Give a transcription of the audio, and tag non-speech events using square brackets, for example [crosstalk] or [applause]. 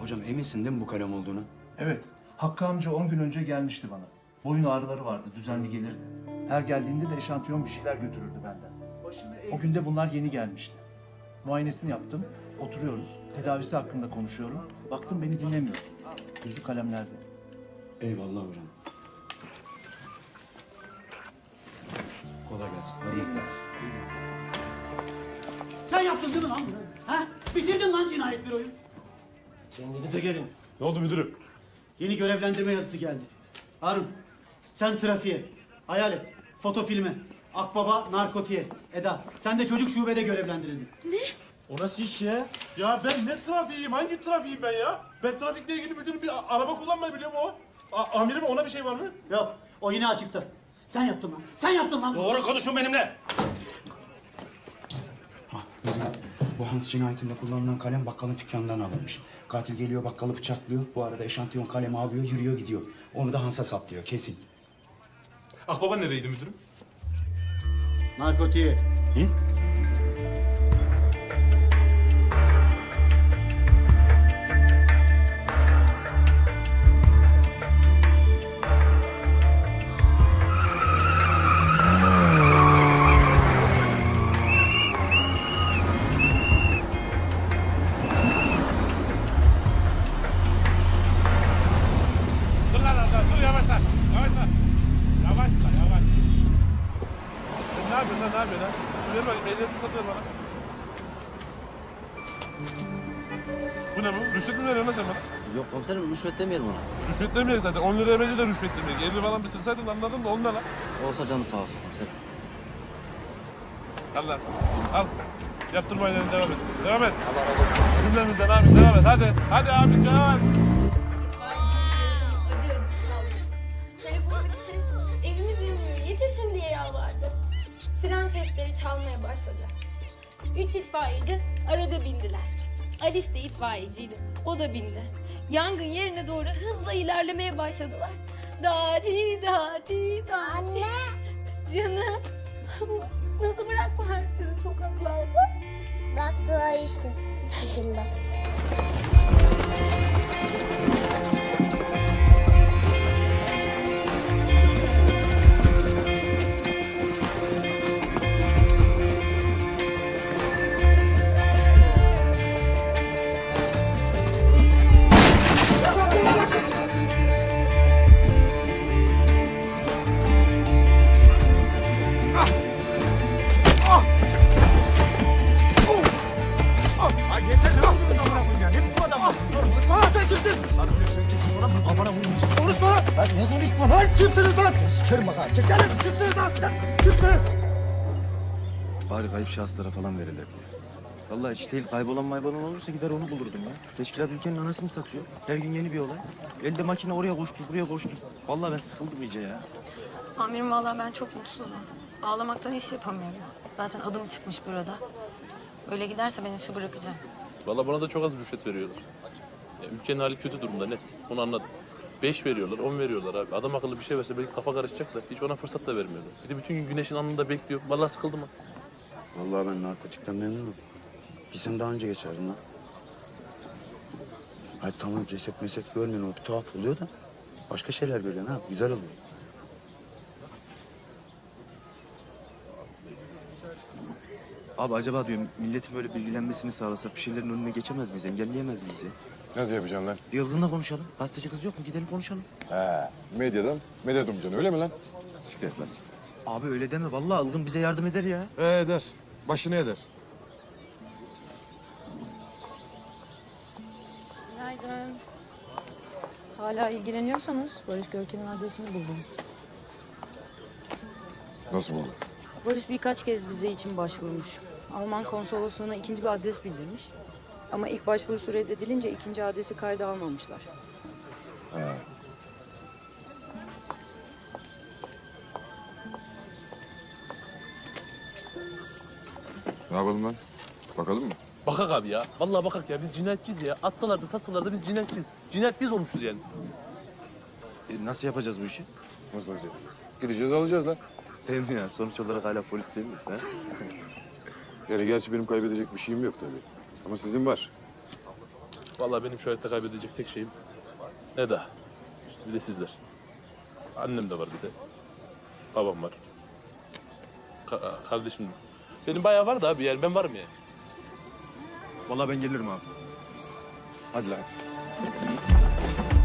Hocam eminsin değil mi bu kalem olduğunu? Evet. Hakkı amca 10 gün önce gelmişti bana. Boyun ağrıları vardı, düzenli gelirdi. Her geldiğinde de eşantiyon bir şeyler götürürdü benden. O günde bunlar yeni gelmişti. Muayenesini yaptım, oturuyoruz. Tedavisi hakkında konuşuyorum. Baktım beni dinlemiyor. Gözü kalemlerde. Eyvallah hocam. Kolay gelsin. İyi günler. Sen yaptın değil mi lan bunu? Ha? Bitirdin lan cinayet büroyu. Kendinize gelin. Ne oldu müdürüm? Yeni görevlendirme yazısı geldi. Harun, sen trafiğe, hayalet, foto filme, Akbaba narkotiğe, Eda. Sen de çocuk şubede görevlendirildin. O nasıl iş ya? Ya ben ne trafiğiyim? Hangi trafiğim ben ya? Ben trafikle ilgili müdürüm bir araba kullanmayı biliyorum o. A- amirim ona bir şey var mı? Yok, o yine açıkta. Sen yaptın lan. Sen yaptın lan. Doğru konuşun benimle. Ha, müdürüm, bu Hans cinayetinde kullanılan kalem bakkalın dükkanından alınmış. Katil geliyor bakkalı bıçaklıyor. Bu arada eşantiyon kalemi alıyor, yürüyor gidiyor. Onu da Hans'a saplıyor, kesin. Akbaba nereydi müdürüm? Narkotiğe. İyi. Yavaşla. Yavaşla. Yavaş. Sen ne yapıyorsun lan ne yapıyorsun lan? Dur ver bakayım ruhsatı ver bana. Bu ne bu? Rüşvet mi veriyorsun lan sen bana? Yok komiserim rüşvet demeyelim ona. Rüşvet demeyiz zaten. 10 liraya bence de rüşvet demeyiz. 50 falan bir sırsaydın anladın mı? Ondan lan. Olsa canı sağ olsun komiserim. Al lan. Al. Yaptırma aylarını devam et. Devam et. Allah razı olsun. Cümlemizden abi devam et. Hadi. Hadi abi devam et. Yalvardı. Siren sesleri çalmaya başladı. Üç itfaiyeci araca bindiler. Alice de itfaiyeciydi. O da bindi. Yangın yerine doğru hızla ilerlemeye başladılar. Dadi dadi dadi. Anne. Canım. [laughs] Nasıl bıraktılar sizi sokaklarda? Baktılar işte. Dışında. Bari kayıp şahıslara falan verirler diye. Vallahi hiç değil kaybolan maybolan olursa gider onu bulurdum ya. Teşkilat ülkenin anasını satıyor. Her gün yeni bir olay. Elde makine oraya koştu, buraya koştu. Vallahi ben sıkıldım iyice ya. Amirim vallahi ben çok mutsuzum. Ağlamaktan iş yapamıyorum. Zaten adım çıkmış burada. Böyle giderse ben işi bırakacağım. Valla bana da çok az rüşvet veriyorlar. Ya ülkenin hali kötü durumda net. Onu anladım. Beş veriyorlar, on veriyorlar abi. Adam akıllı bir şey verse belki kafa karışacak da hiç ona fırsat da vermiyorlar. Bir de bütün gün güneşin alnında bekliyor. Vallahi sıkıldım ha. Vallahi ben narkotikten memnunum. Bir sene daha önce geçerdim lan. Ay tamam ceset meset görmüyorum. O bir tuhaf oluyor da. Başka şeyler görüyorsun ha. Güzel oluyor. Abi acaba diyorum milletin böyle bilgilenmesini sağlasak bir şeylerin önüne geçemez miyiz, engelleyemez miyiz ya? Nasıl yapacaksın lan? Yılgın'la konuşalım. Gazeteci kız yok mu? Gidelim konuşalım. He, medyadan medet umacaksın öyle mi lan? Siktir et lan siktir et. Abi öyle deme. Vallahi Ilgın bize yardım eder ya. Ee, eder. Başını eder. Günaydın. Hala ilgileniyorsanız Barış Görkem'in adresini buldum. Nasıl buldun? Barış birkaç kez vize için başvurmuş. Alman konsolosluğuna ikinci bir adres bildirmiş. Ama ilk başvurusu reddedilince ikinci adresi kayda almamışlar. Ne yapalım lan? Bakalım mı? Bakak abi ya. Vallahi bakak ya. Biz cinayetçiyiz ya. Atsalar da satsalar da biz cinayetçiyiz. Cinayet biz olmuşuz yani. E, nasıl yapacağız bu işi? Nasıl nasıl yapacağız? Gideceğiz alacağız lan. Değil mi ya? Sonuç olarak hala polis değil miyiz? Ha? [laughs] Yani gerçi benim kaybedecek bir şeyim yok tabii. Ama sizin var. Vallahi benim şu hayatta kaybedecek tek şeyim Eda. İşte bir de sizler. Annem de var bir de. Babam var. Ka- kardeşim. Benim bayağı var da abi yani ben varım yani. Vallahi ben gelirim abi. Hadi lan hadi.